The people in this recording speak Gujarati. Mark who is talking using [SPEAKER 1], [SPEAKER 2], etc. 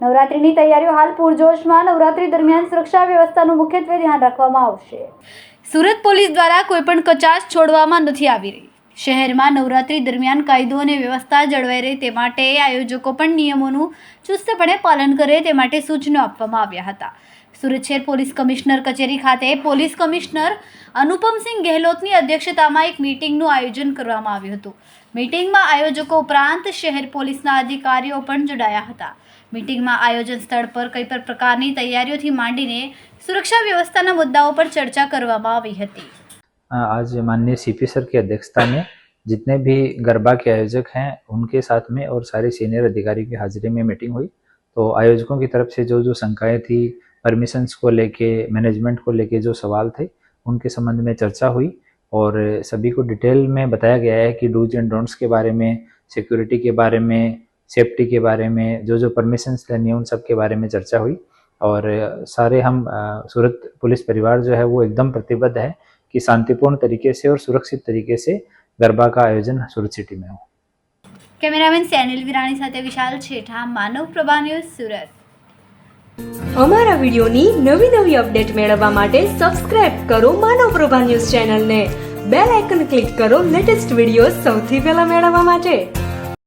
[SPEAKER 1] નવરાત્રીની તૈયારીઓ હાલ પૂરજોશમાં. નવરાત્રી દરમિયાન સુરક્ષા વ્યવસ્થાનું મુખ્યત્વે ધ્યાન રાખવામાં આવશે. સુરત પોલીસ દ્વારા કોઈપણ કચાશ છોડવામાં નથી આવી રહી. શહેરમાં નવરાત્રી દરમિયાન કાયદો અને વ્યવસ્થા જળવાઈ રહે તે માટે આયોજકો પણ નિયમોનું ચુસ્તપણે પાલન કરે તે માટે સૂચનો આપવામાં આવ્યા હતા. સુરત શહેર પોલીસ કમિશનર કચેરી ખાતે પોલીસ કમિશનર અનુપમસિંહ ગેહલોતની અધ્યક્ષતામાં એક મિટિંગનું આયોજન કરવામાં આવ્યું હતું. મિટિંગમાં આયોજકો ઉપરાંત શહેર પોલીસના અધિકારીઓ પણ જોડાયા હતા. મીટિંગમાં આયોજન સ્થળ પર કઈ પણ પ્રકારની તૈયારીઓથી માંડીને સુરક્ષા વ્યવસ્થાના મુદ્દાઓ પર ચર્ચા કરવામાં આવી હતી.
[SPEAKER 2] आज माननीय सीपी सर की अध्यक्षता में जितने भी गरबा के आयोजक हैं, उनके साथ में और सारे सीनियर अधिकारी की हाजिरी में मीटिंग हुई। तो आयोजकों की तरफ़ से जो जो शंकाएँ थी परमिशंस को लेके मैनेजमेंट को लेके जो सवाल थे, उनके संबंध में चर्चा हुई और सभी को डिटेल में बताया गया है कि डूज एंड डोंट्स के बारे में सिक्योरिटी के बारे में सेफ्टी के बारे में जो जो परमिशंस लेनी है, उन सब के बारे में चर्चा हुई। और सारे हम सूरत पुलिस परिवार जो है, वो एकदम प्रतिबद्ध है कि शांतिपूर्ण तरीके से और सुरक्षित तरीके से गरबा का आयोजन सूरत सिटी में हो
[SPEAKER 1] કેમેરામેન સેનિલ વિરાણી સાથે વિશાલ છેઠા માનવ પ્રભા ન્યૂઝ સુરત
[SPEAKER 3] અમારા વિડિયોની નવી નવી અપડેટ મેળવવા માટે સબસ્ક્રાઇબ કરો માનવ પ્રભા ન્યૂઝ ચેનલને બેલ આઇકન ક્લિક કરો લેટેસ્ટ વિડીયો સૌથી પહેલા મેળવવા માટે